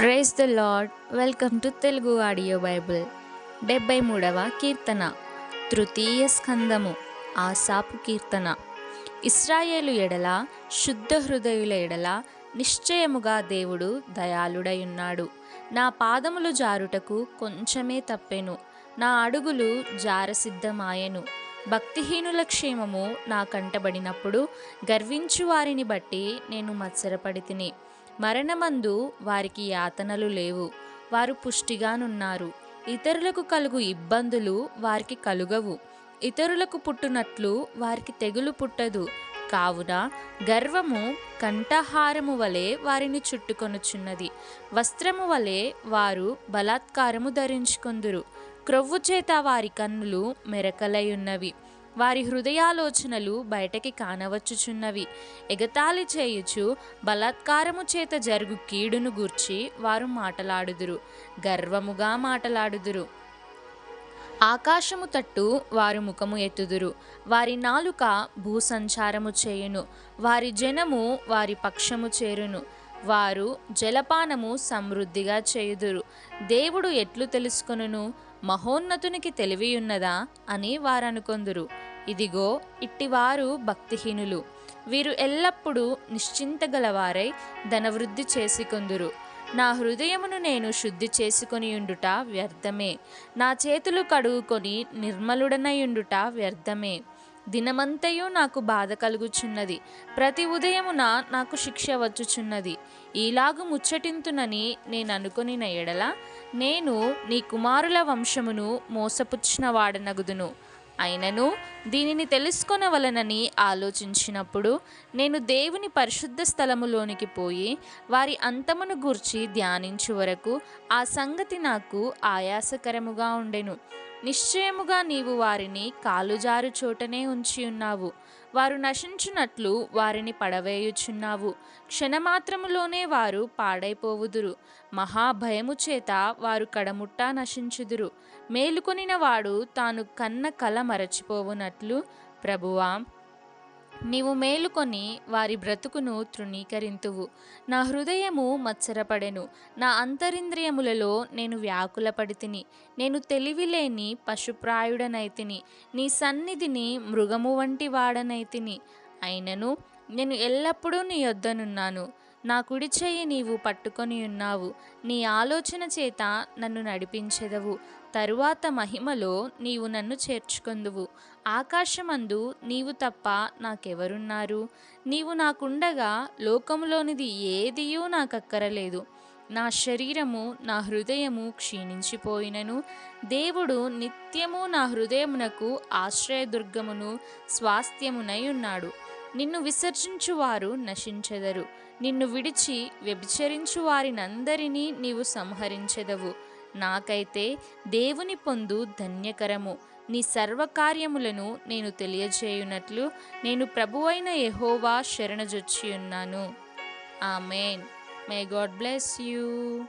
Praise the lord. Welcome to Telugu audio bible. డెబ్బై మూడవ కీర్తన. తృతీయ స్కందము. ఆసాపు కీర్తన. ఇస్రాయేలు ఎడల శుద్ధ హృదయుల ఎడల నిశ్చయముగా దేవుడు దయాళుడై ఉన్నాడు నా పాదములు జారుటకు కొంచెమే తప్పెను. నా అడుగులు జారసిద్ధమాయెను. భక్తిహీనుల క్షేమము నా కంటబడినప్పుడు గర్వించు వారిని బట్టి నేను మత్సరపడి తిని మరణమందు వారికి యాతనలు లేవు. వారు పుష్టిగానున్నారు. ఇతరులకు కలుగు ఇబ్బందులు వారికి కలుగవు. ఇతరులకు పుట్టునట్లు వారికి తెగులు పుట్టదు. కావున గర్వము కంఠహారము వలె వారిని చుట్టుకొనుచున్నది. వస్త్రము వలె వారు బలాత్కారము ధరించుకుందురు. క్రొవ్వు చేత వారి కన్నులు మెరకలై ఉన్నవి. వారి హృదయాలోచనలు బయటకి కానవచ్చుచున్నవి. ఎగతాళి చేయుచు బలాత్కారము చేత జరుగు కీడును గూర్చి వారు మాటలాడుదురు. గర్వముగా మాటలాడుదురు. ఆకాశము తట్టు వారు ముఖము ఎత్తుదురు. వారి నాలుక భూసంచారము చేయును. వారి జనము వారి పక్షము చేరును. వారు జలపానము సమృద్ధిగా చేయుదురు. దేవుడు ఎట్లు తెలుసుకొనును? మహోన్నతునికి తెలివియున్నదా? అని వారనుకొందురు. ఇదిగో ఇట్టివారు భక్తిహీనులు. వీరు ఎల్లప్పుడూ నిశ్చింతగలవారై ధనవృద్ధి చేసుకొందురు. నా హృదయమును నేను శుద్ధి చేసుకొనియుండుట వ్యర్థమే. నా చేతులు కడుగుకొని నిర్మలుడనయుండుట వ్యర్థమే. దినమంతయు నాకు బాధ కలుగుచున్నది. ప్రతి ఉదయమున నాకు శిక్ష వచ్చుచున్నది. ఈలాగు ముచ్చటింతునని నేను అనుకుని ఎడల నేను నీ కుమారుల వంశమును మోసపుచ్చిన వాడనగుదును అయినను దీనిని తెలుసుకొనవలనని ఆలోచించినప్పుడు నేను దేవుని పరిశుద్ధ స్థలములోనికి పోయి వారి అంతమును గూర్చి ధ్యానించు వరకు ఆ సంగతి నాకు ఆయాసకరముగా ఉండెను. నిశ్చయముగా నీవు వారిని కాలుజారు చోటనే ఉంచి ఉన్నావు. వారు నశించునట్లు వారిని పడవేయుచున్నావు. క్షణమాత్రములోనే వారు పాడైపోవుదురు. మహాభయము చేత వారు కడముట్టా నశించుదురు. మేలుకొనిన వాడు తాను కన్న కల మరచిపోవునట్లు ప్రభువా నీవు మేలుకొని వారి బ్రతుకును తృణీకరింతువు. నా హృదయము మత్సరపడెను. నా అంతరింద్రియములలో నేను వ్యాకులపడితిని. నేను తెలివిలేని పశుప్రాయుడనైతిని. నీ సన్నిధిని మృగము వంటి వాడనైతిని. అయినను నేను ఎల్లప్పుడూ నీ యొద్దనున్నాను. నా కుడి చెయ్యి నీవు పట్టుకొని ఉన్నావు. నీ ఆలోచన చేత నన్ను నడిపించెదవు. తరువాత మహిమలో నీవు నన్ను చేర్చుకొందువు. ఆకాశమందు నీవు తప్ప నాకెవరున్నారు? నీవు నాకుండగా లోకములోనిది ఏదియూ నాకక్కరలేదు. నా శరీరము నా హృదయము క్షీణించిపోయినను. దేవుడు నిత్యము నా హృదయమునకు ఆశ్రయదుర్గమును స్వాస్థ్యమునై ఉన్నాడు. నిన్ను విసర్జించువారు నశించెదరు. నిన్ను విడిచి వ్యభిచరించు వారినందరినీ నీవు సంహరించెదవు. నాకైతే దేవుని పొందు ధన్యకరము. నీ సర్వకార్యములను నేను తెలియజేయునట్లు నేను ప్రభువైన యహోవా శరణజొచ్చి ఉన్నాను amen. May God bless you